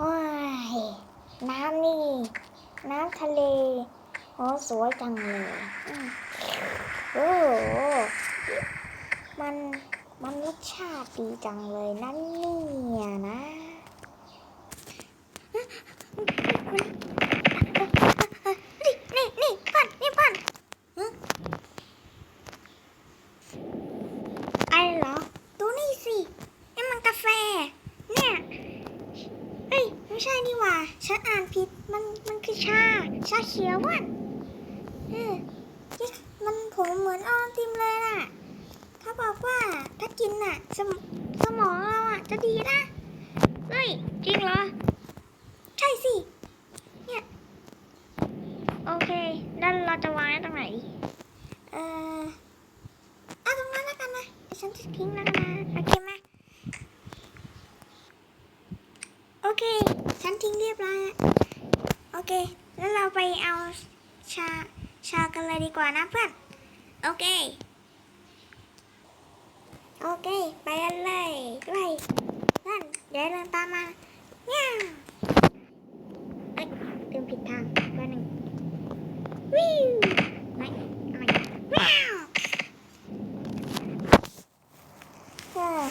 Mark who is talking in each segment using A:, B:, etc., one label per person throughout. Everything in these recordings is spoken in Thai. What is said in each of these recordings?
A: ว้ายน้ำนี่ น้ำทะเลโอ้สวยจังเลยอืมโอ้โหมัน มันรสชาติดีจังเลยนั่นเนี่ยนะ นี่นี่นี่พันนี่พันฮะอะไรเหรอ ดูนี่สินี่มันกาแฟ เนี่ย เอ้ย ไม่ใช่นี่หว่า ฉันอ่านผิด มัน มันคือชา ชาเขียวว่ะเออมันผมเหมือนออนติมเลยน่ะ เขาบอกว่าถ้ากินน่ะ สมสมองเราอะจะดีนะ เฮ้ย จริงเหรอ ใช่สิ เนี่ย โอเค แล้วเราจะวางไว้ตรงไหน เอ่อเอาตรงนั้นแล้วกันนะเดี๋ยวฉันจะทิ้งแล้วกันนะ โอเคไหมโอเค ฉัน ทิ้งเรียบร้อยแล้วโอเค แล้วเราไปเอาชาชากันเลยดีกว่านะเพื่อน โอเค โอเค ไปกันเลยด้วยนั่นเดี๋ยวเดินตามมาเนี่ยเอ้ยเดินผิดทางแป๊บหนึงวิวไหนอะไรว้าวเออ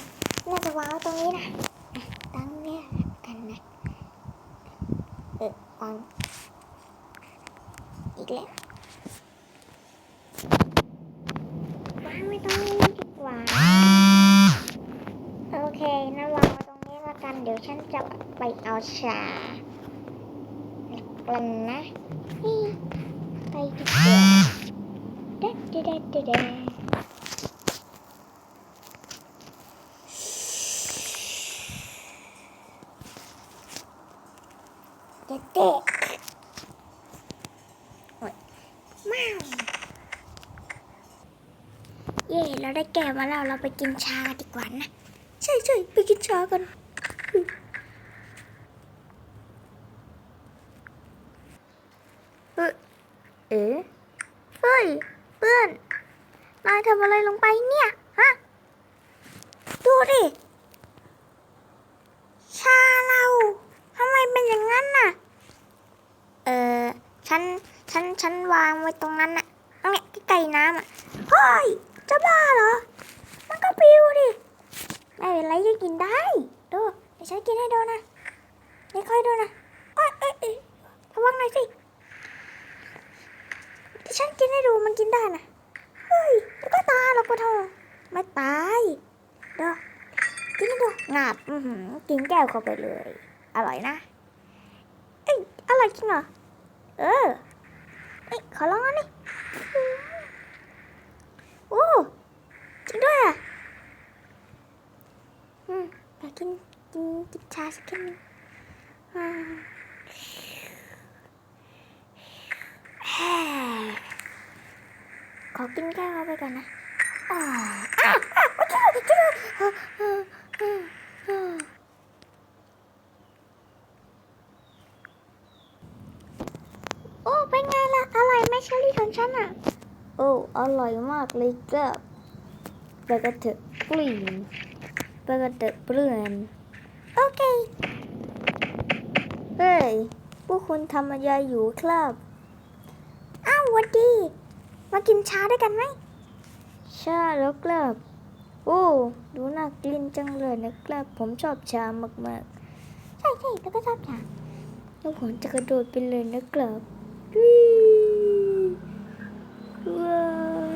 A: น่าจะว้าวตรงนี้นะอะตั้งเนี่ยกันนะ้องอีกแล้ววางไว้ตรงนี้ดีกว่า โอเคนั่นวางไว้ตรงนี้ละกัน เดี๋ยวฉันจะไปเอาชากันนะ ไปดีกว่าเด็ดเด็ดเด็ดเด็ด เด็ดเด็ดโอ้ยม้าวเย่เราได้แก่มาแล้วเราไปกินชากันดีกว่านะ ใช่ใช่ไปกินชากันเอ๊ะเอ๊ะเฮ้ยเพื่อนนายทำอะไรลงไปเนี่ย ฮะ ดูดิ ชาเราทำไมเป็นอย่างนั้นน่ะ เออฉันฉันฉันวางไว้ตรงนั้นน่ะตรงเนี้ยใกล้ๆน้ำอะเฮ้ยจะบ้าเหรอ มันก็ปิวดิไม่เป็นไรยังกินได้ดูเดี๋ยวฉันกินให้ดูนะไม่ค่อยดูนะเอ้ยเอ้ยระวังหน่อยสิเดี๋ยวฉันกินให้ดูมันกินได้นะเฮ้ยมันก็ตายหรอกปะทองไม่ตายเดี๋ยวกินให้ดูงับอือหือกินแก้วเข้าไปเลย อร่อยนะ ร่อยจริงเหรอ เออเอ้ยขอลองนนี้อืมโอ้จริงด้วยอะ อืมอยากกินกินกินชาสักแค่นึงอ่าขอกินแก้วไปก่อนนะอ่าอ้าวอ้าวอ้าวจริงเหรอเหรออ่าอ่าอ่าโอ้ เป็นไงล่ะ อร่อยไหม เชอรี่ของฉันอะ โอ้อร่อยมากเลยจ้ะไปกันเถอะกลิ่นไปกันเถอะเพื่อนโอเค เฮ้ย พวกคุณทำอะไรอยู่ครับ อ้าวหวันดี มากินชาด้วยกันไหม ชาแล้วครับ โอ้ ดูน่ากินจังเลยนะครับ ผมชอบชามากๆ ใช่ใช่แล้วก็ชอบชาแล้วผมจะกระโดดไปเลยนะครับวิวว้าว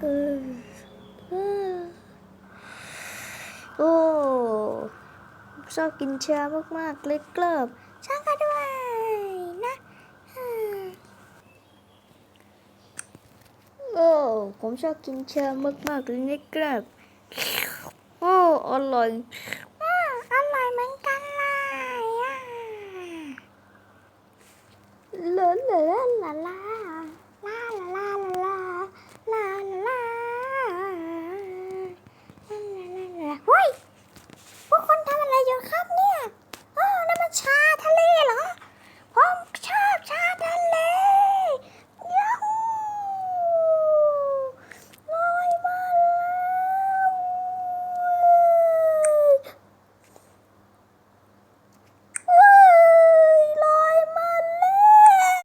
A: เออ โอ้ ชอบกินชามากๆเลยกลับชาก็ด้วยนะโอ้ผมชอบกินชามากๆเลยนะครับโอ้อร่อยอร่อยเหมือนกันเลยอะลาลาลาลาลา